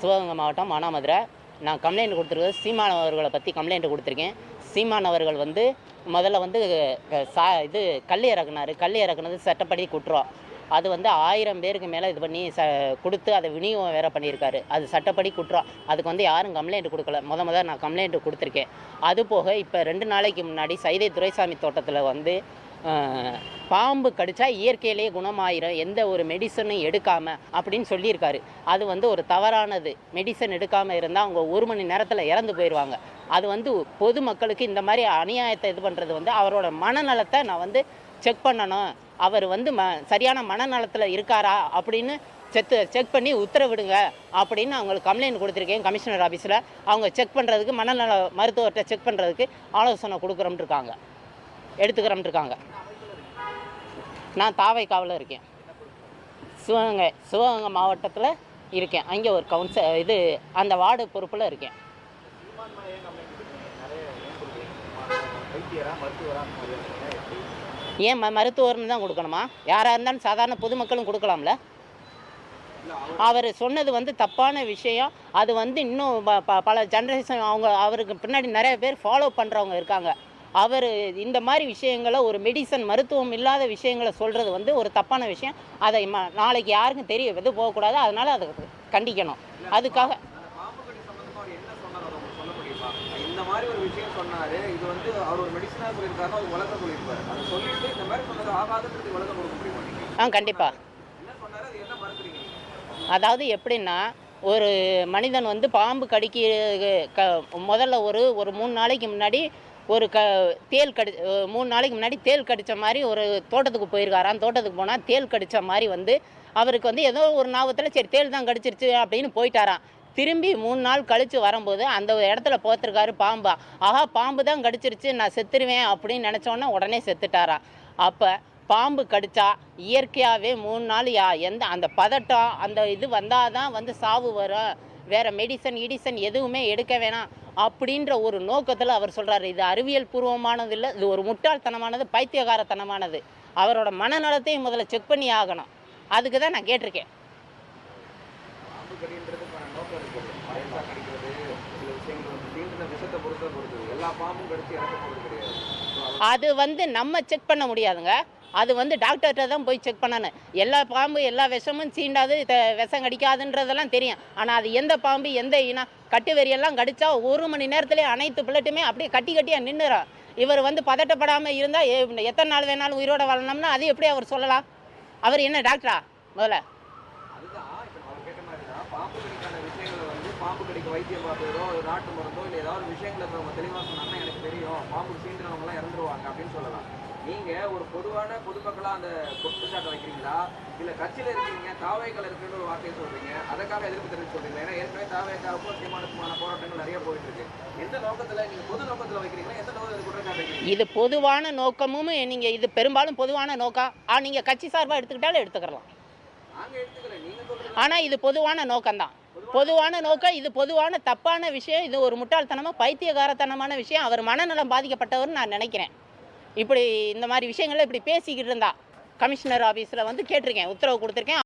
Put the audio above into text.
சிவகங்கை மாவட்டம் மானாமதுரை. நான் கம்ப்ளைண்ட் கொடுத்துருக்கேன் சீமான் அவர்களை பற்றி கம்ப்ளைண்ட் கொடுத்துருக்கேன். சீமான் அவர்கள் வந்து முதல்ல வந்து சா இது கல் இறக்குனார். கல் இறக்குனது சட்டப்படி குற்றம் அது வந்து ஆயிரம் பேருக்கு மேலே இது பண்ணி ச கொடுத்து அதை விநியோகம் வேற பண்ணியிருக்காரு. அது சட்டப்படி குற்றம் அதுக்கு வந்து யாரும் கம்ப்ளைண்ட் கொடுக்கல. முத முத நான் கம்ப்ளைண்ட் கொடுத்துருக்கேன். அது போக இப்போ ரெண்டு நாளைக்கு முன்னாடி சைதை துரைசாமி தோட்டத்தில் வந்து பாம்பு கடிச்சா இயற்கையிலேயே குணமாயிரும். எந்த ஒரு மெடிசனும் எடுக்காமல் அப்படின்னு சொல்லியிருக்காரு. அது வந்து ஒரு தவறானது. மெடிசன் எடுக்காமல் இருந்தால் அவங்க ஒரு மணி நேரத்தில் இறந்து போயிடுவாங்க அது வந்து பொதுமக்களுக்கு இந்த மாதிரி அநியாயத்தை இது பண்ணுறது வந்து அவரோட மனநலத்தை நான் வந்து செக் பண்ணணும். அவர் வந்து ம சரியான மனநலத்தில் இருக்காரா அப்படின்னு செத்து செக் பண்ணி உத்தரவிடுங்க அப்படின்னு அவங்களுக்கு கம்ப்ளைண்ட் கொடுத்துருக்கேன் கமிஷனர் ஆஃபீஸில் அவங்க செக் பண்ணுறதுக்கு மனநல மருத்துவர்கிட்ட செக் பண்ணுறதுக்கு ஆலோசனை கொடுக்குறோம்னு இருக்காங்க. எடுத்துக்கிறோம்னு இருக்காங்க நான் தாவை காவலில் இருக்கேன். சிவகங்கை சிவகங்கை மாவட்டத்தில் இருக்கேன். அங்கே ஒரு கவுன்சில் இது அந்த வார்டு பொறுப்பில் இருக்கேன். ஏன் ம மருத்துவர்னு தான் கொடுக்கணுமா? யாராக இருந்தாலும் சாதாரண பொதுமக்களும் கொடுக்கலாம்ல? அவர் சொன்னது வந்து தப்பான விஷயம். அது வந்து இன்னும் ப- ப- பல ஜென்ரேஷன் அவங்க அவருக்கு பின்னாடி நிறைய பேர் ஃபாலோ பண்ணுறவங்க இருக்காங்க. அவர் இந்த மாதிரி விஷயங்களை ஒரு மெடிசன் மருத்துவம் இல்லாத விஷயங்களை சொல்கிறது வந்து ஒரு தப்பான விஷயம். அதை நாளைக்கு யாருக்கும் தெரிய எது போகக்கூடாது. அதனால் அதை கண்டிக்கணும். அதுக்காக இந்த மாதிரி ஒரு விஷயம் சொன்னாரு. இது வந்து அவர் ஒரு மெடிசனா சொல்லியிருக்காருன்னா அது உலக சொல்லியிருப்பாரு. அதை சொல்லிட்டு இந்த மாதிரி சொன்னது ஆகாதுன்றது உலகம் கொடுக்க முடியுமா நீங்க? ஆ கண்டிப்பாக என்ன சொன்னாரு? அது என்ன மறுக்கிறீங்க நீங்க? அதாவது எப்படின்னா ஒரு மனிதன் வந்து பாம்பு கடிக்க முதல்ல ஒரு ஒரு மூணு நாளைக்கு முன்னாடி ஒரு க தேல் கடி மூணு நாளைக்கு முன்னாடி தேல் கடித்த மாதிரி ஒரு தோட்டத்துக்கு போயிருக்காராம். தோட்டத்துக்கு போனால் தேல் கடித்த மாதிரி வந்து அவருக்கு வந்து ஏதோ ஒரு நாவத்தில் சரி தேல் தான் கடிச்சிருச்சு அப்படின்னு போயிட்டாராம். திரும்பி மூணு நாள் கழித்து வரும்போது அந்த இடத்துல போத்திருக்காரு பாம்பா. ஆஹா பாம்பு தான் கடிச்சிருச்சு நான் செத்துருவேன் அப்படின்னு நினச்சோன்னே உடனே செத்துட்டாராம். அப்போ பாம்பு கடிச்சா இயற்கையாகவே மூணு நாள் யா எந்த அந்த பதட்டம் அந்த இது வந்தால் தான் வந்து சாவு வரும். வேறு மெடிசன் இடிசன் எதுவுமே எடுக்க வேணாம். அப்படின்ற ஒரு நோக்கத்தில் அவர் சொல்கிறாரு இது அறிவியல் பூர்வமானது இல்லை இது ஒரு முட்டாள்தனமானது பைத்தியகாரத்தனமானது. அவரோட மனநலத்தையும் முதல்ல செக் பண்ணி ஆகணும். அதுக்கு தான் நான் கேட்டிருக்கேன். அது வந்து நம்ம செக் பண்ண முடியாதுங்க. அது வந்து டாக்டர்கிட்ட தான் போய் செக் பண்ணணும். எல்லா பாம்பு எல்லா விஷமும் சீண்டாது விஷம் கடிக்காதுன்றதெல்லாம் தெரியும். ஆனால் அது எந்த பாம்பு எந்த இனம் கட்டுவெறியெல்லாம் கடிச்சா ஒரு மணி நேரத்துலேயே அனைத்து பிள்ளட்டுமே அப்படியே கட்டி கட்டியாக நின்றுறான் இவர் வந்து பதட்டப்படாமல் இருந்தால் எத்தனை நாள் வேணாலும் உயிரோட வாழணும்னா அது எப்படி அவர் சொல்லலாம்? அவர் என்ன டாக்டரா? முதல்ல. பாம்பு கடிக்க வைத்தியம் பார்த்ததோ நாட்டு மருந்தோ இல்லை ஏதாவது விஷயங்களை அவங்க தெளிவாக சொன்னாங்கன்னா எனக்கு தெரியும். பாம்பு சீண்டுறவங்கலாம் இறந்துருவாங்க அப்படின்னு சொல்லலாம். நீங்க ஒரு பொதுவான பொதுமக்களா அந்த குற்றச்சாட்டை வைக்கிறீங்களா? இல்ல கட்சியில இருக்கீங்க தாவேக்கள் இருக்குன்னு ஒரு வார்த்தையை சொல்றீங்க. அதுக்காக எதிர்ப்பு தெரிவித்து சொல்றீங்க ஏன்னா ஏற்கனவே தாவேக்காவுக்கும் சீமானுக்குமான போராட்டங்கள் நிறைய போயிட்டு இருக்கு எந்த நோக்கத்துல நீங்க பொது நோக்கத்துல வைக்கிறீங்களா? எந்த நோக்கத்தில் குற்றச்சாட்டு இது பொதுவான நோக்கமும் நீங்கள் இது பெரும்பாலும் பொதுவான நோக்கம் ஆ நீங்கள் கட்சி சார்பாக எடுத்துக்கிட்டாலும் எடுத்துக்கலாம். நாங்க நீங்க ஆனால் இது பொதுவான நோக்கம்தான். பொதுவான நோக்கம் இது பொதுவான தப்பான விஷயம் இது ஒரு முட்டாள்தனமாக பைத்தியகாரத்தனமான விஷயம். அவர் மனநலம் பாதிக்கப்பட்டவர்னு நான் நினைக்கிறேன். இப்படி இந்த மாதிரி விஷயங்களை இப்படி பேசிக்கிட்டு இருந்தா. கமிஷனர் ஆஃபீஸில் வந்து கேட்டிருக்கேன் உத்தரவு கொடுத்துருக்கேன்.